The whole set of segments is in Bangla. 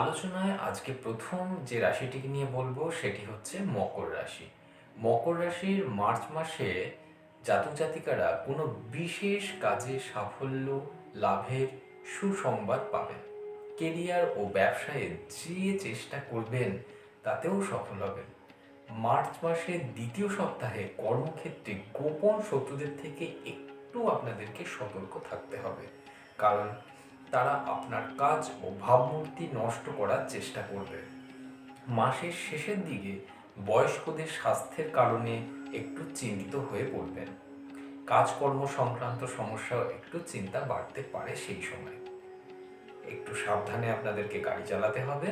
আলোচনায় আজকে প্রথম যে রাশিটিকে নিয়ে বলব সেটি হচ্ছে মকর রাশি। মকর রাশির মার্চ মাসে জাতক জাতিকারা কোনো বিশেষ কাজে সাফল্য, লাভের সুসংবাদ পাবেন। কেরিয়ার ও ব্যবসায়ে যে চেষ্টা করবেন, তাতেও সফল হবেন। মার্চ মাসের দ্বিতীয় সপ্তাহে কর্মক্ষেত্রে গোপন শত্রুদের থেকে একটু আপনাদেরকে সতর্ক থাকতে হবে। কারণ তারা আপনার কাজ ও ভাবমূর্তি নষ্ট করার চেষ্টা করবে। মাসের শেষের দিকে বয়স্কদের স্বাস্থ্যের কারণে একটু চিন্তিত হয়ে পড়বেন। কাজকর্ম সংক্রান্ত সমস্যাও একটু চিন্তা বাড়তে পারে সেই সময়। একটু সাবধানে আপনাদেরকে গাড়ি চালাতে হবে,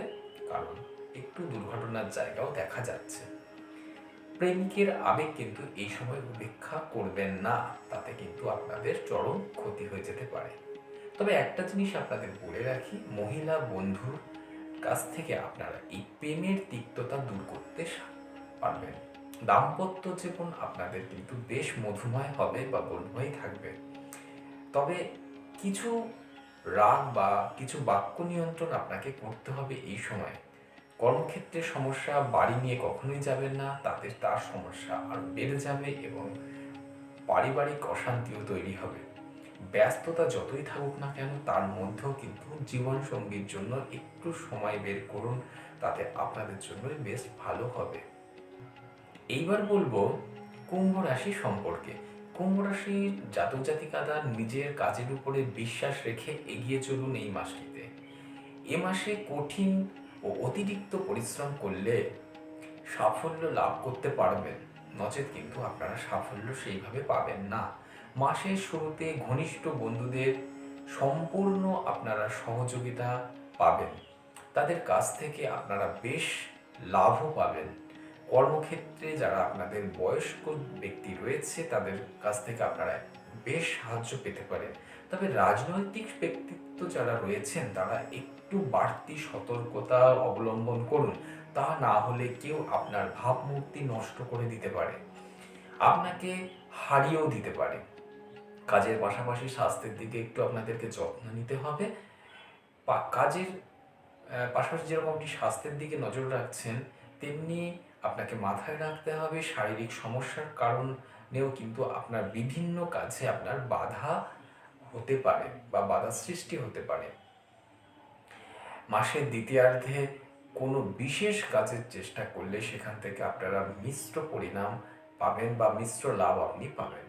কারণ একটু দুর্ঘটনার জায়গাও দেখা যাচ্ছে। প্রেমিকের আবেগ কিন্তু এই সময় উপেক্ষা করবেন না, তাতে কিন্তু আপনাদের চরম ক্ষতি হয়ে যেতে পারে। তবে একটা জিনিস আপনাদের বলে রাখি, মহিলা বন্ধুর কাছ থেকে আপনারা এই প্রেমের তিক্ততা দূর করতে পারবেন। দাম্পত্য জীবন আপনাদের কিন্তু বেশ মধুময় হবে বা বন্ধুময় থাকবে। তবে কিছু রাগ বা কিছু বাক্য নিয়ন্ত্রণ আপনাকে করতে হবে এই সময়। কর্মক্ষেত্রে সমস্যা, বাড়ি নিয়ে কখনোই যাবেন না, তাতে তার সমস্যা আরও বেড়ে যাবে এবং পারিবারিক অশান্তিও তৈরি হবে। ব্যস্ততা যতই থাকুক না কেন, তার মধ্যেও কিন্তু জীবন সঙ্গীর জন্য একটু সময় বের করুন, তাতে আপনাদের জন্যই বেশ ভালো হবে। এইবার বলব কুম্ভ রাশি সম্পর্কে। কুম্ভ রাশির জাতক জাতিকারা নিজের কাজের উপরে বিশ্বাস রেখে এগিয়ে চলুন এই মাসটিতে। এ মাসে কঠিন ও অতিরিক্ত পরিশ্রম করলে সাফল্য লাভ করতে পারবেন। নচেত কিন্তু আপনারা সাফল্য সেইভাবে পাবেন না। মাসের শুরুতে ঘনিষ্ঠ বন্ধুদের সম্পূর্ণ আপনারা সহযোগিতা পাবেন। তাদের কাছ থেকে আপনারা বেশ লাভও পাবেন। কর্মক্ষেত্রে যারা আপনাদের বয়স্ক ব্যক্তি রয়েছে, তাদের কাছ থেকে আপনারা বেশ সাহায্য পেতে পারেন। তবে রাজনৈতিক ব্যক্তিত্ব যারা রয়েছেন, তারা একটু বাড়তি সতর্কতা অবলম্বন করুন। তা না হলে কেউ আপনার ভাবমূর্তি নষ্ট করে দিতে পারে। আপনাকে হারিয়েও দিতে পারে। কাজের পাশাপাশি স্বাস্থ্যের দিকে একটু আপনাদেরকে যত্ন নিতে হবে। কাজের পাশাপাশি যেরকম আপনি স্বাস্থ্যের দিকে নজর রাখছেন, তেমনি আপনাকে মাথায় রাখতে হবে শারীরিক সমস্যার কারণেও কিন্তু আপনার বিভিন্ন কাজে আপনার বাধা হতে পারে বা বাধা সৃষ্টি হতে পারে। মাসের দ্বিতীয়ার্ধে কোনো বিশেষ কাজের চেষ্টা করলে সেখান থেকে আপনারা মিশ্র পরিণাম পাবেন বা মিশ্র লাভ আপনি পাবেন।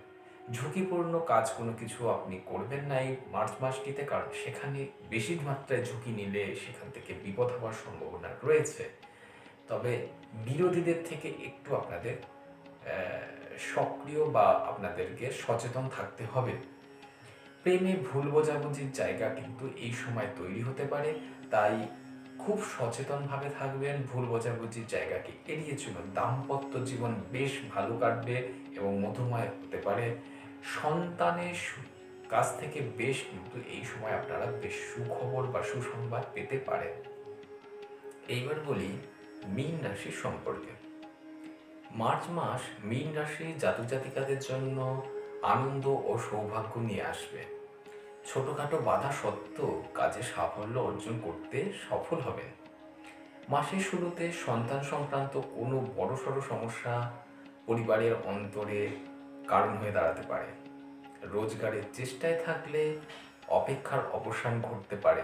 ঝুঁকিপূর্ণ কাজ কোনো কিছু আপনি করবেন না এই মার্চ মাসটিতে, কারণ সেখানে বেশি মাত্রায় ঝুঁকি নিলে সেখান থেকে বিপদ হওয়ার সম্ভাবনা রয়েছে। তবে বিরোধীদের থেকে একটু আপনাদের সক্রিয় বা আপনাদেরকে সচেতন থাকতে হবে। প্রেমে ভুল বোঝাবুঝির জায়গা কিন্তু এই সময় তৈরি হতে পারে, তাই খুব সচেতনভাবে থাকবেন, ভুল বোঝাবুঝির জায়গাকে এড়িয়ে চলুন। দাম্পত্য জীবন বেশ ভালো কাটবে এবং মধুময় হতে পারে। সন্তানের কাছ থেকে বেশ কিন্তু এই সময় আপনারা বেশ সুখবর বা সুসংবাদ পেতে পারেন। এইবার বলি মীন রাশির সম্পর্কে। মার্চ মাস মীন রাশি জাতক জাতিকাদের জন্য আনন্দ ও সৌভাগ্য নিয়ে আসবে। ছোটখাটো বাধা সত্ত্বেও কাজে সাফল্য অর্জন করতে সফল হবেন। মাসের শুরুতে সন্তান সংক্রান্ত কোনো বড়সড় সমস্যা পরিবারের অন্তরে কারণ হয়ে দাঁড়াতে পারে। রোজগারের চেষ্টায় থাকলে অপেক্ষার অবসান ঘটতে পারে।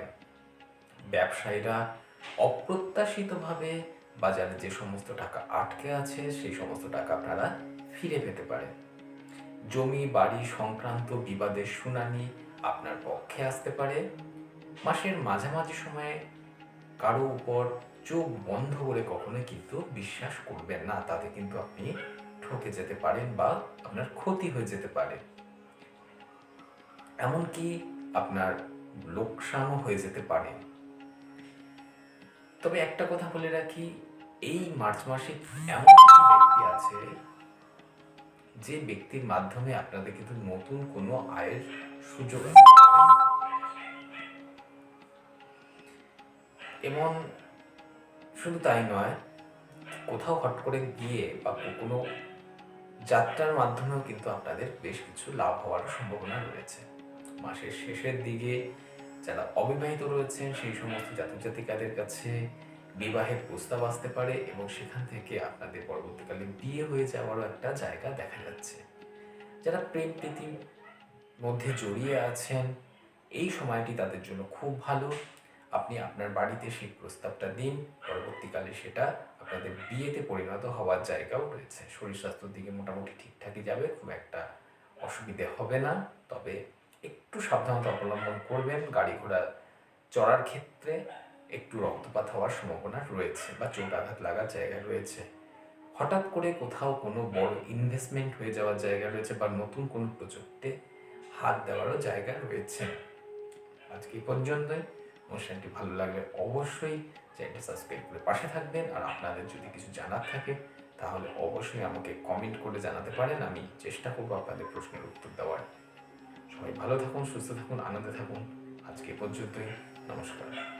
ব্যবসায়ীরা অপ্রত্যাশিতভাবে বাজারে যে সমস্ত টাকা আটকে আছে, সেই সমস্ত টাকা আপনারা ফিরে পেতে পারেন। জমি, বাড়ি সংক্রান্ত বিবাদের শুনানি আপনার পক্ষে আসতে পারে। মাসের মাঝামাঝি সময়ে কারও উপর চোখ বন্ধ করে কখনোই কিন্তু বিশ্বাস করবেন না। তাতে কিন্তু আপনি ঠকে যেতে পারেন বা আপনার ক্ষতি হয়ে যেতে পারে। এমনকি আপনার লোকসানও হয়ে যেতে পারে। তবে একটা কথা বলে রাখি, এই মার্চ মাসে এমন ব্যক্তি আছে, যে ব্যক্তির মাধ্যমে আপনাদের কিন্তু নতুন কোনো আয়ের সুযোগ এমন শুধু তাই নয়, কোথাও হট করে গিয়ে বা কোনো যাত্রার মাধ্যমেও কিন্তু আপনাদের বেশ কিছু লাভ হওয়ার সম্ভাবনা রয়েছে। মাসের শেষের দিকে যারা অবিবাহিত রয়েছেন, সেই সমস্ত জাতক জাতিকাদের কাছে বিবাহের প্রস্তাব আসতে পারে এবং সেখান থেকে আপনাদের পরবর্তীকালে বিয়ে হয়ে যাওয়ারও একটা জায়গা দেখা যাচ্ছে। যারা প্রেম প্রীতির মধ্যে জড়িয়ে আছেন, এই সময়টি তাদের জন্য খুব ভালো। আপনি আপনার বাড়িতে সেই প্রস্তাবটা দিন, পরবর্তীকালে সেটা আপনাদের বিয়েতে পরিণত হওয়ার জায়গাও রয়েছে। শরীর স্বাস্থ্যের দিকে মোটামুটি ঠিকঠাকই যাবে, খুব একটা অসুবিধে হবে না। তবে একটু সাবধানতা অবলম্বন করবেন, গাড়ি ঘোড়া চড়ার ক্ষেত্রে একটু রক্তপাত হওয়ার সম্ভাবনা রয়েছে বা চোট আঘাত লাগার জায়গা রয়েছে। হঠাৎ করে কোথাও কোনো বড় ইনভেস্টমেন্ট হয়ে যাওয়ার জায়গা রয়েছে বা নতুন কোনো প্রযুক্তিতে হাত দেওয়ারও জায়গা রয়েছে। আজকে পর্যন্তই। অনুষ্ঠানটি ভালো লাগলে অবশ্যই চ্যানেলটি সাবস্ক্রাইব করে পাশে থাকবেন। আর আপনাদের যদি কিছু জানার থাকে, তাহলে অবশ্যই আমাকে কমেন্ট করে জানাতে পারেন। আমি চেষ্টা করব আপনাদের প্রশ্নের উত্তর দেওয়ার। সবাই ভালো থাকুন, সুস্থ থাকুন, আনন্দে থাকুন। আজকে পর্যন্তই। নমস্কার।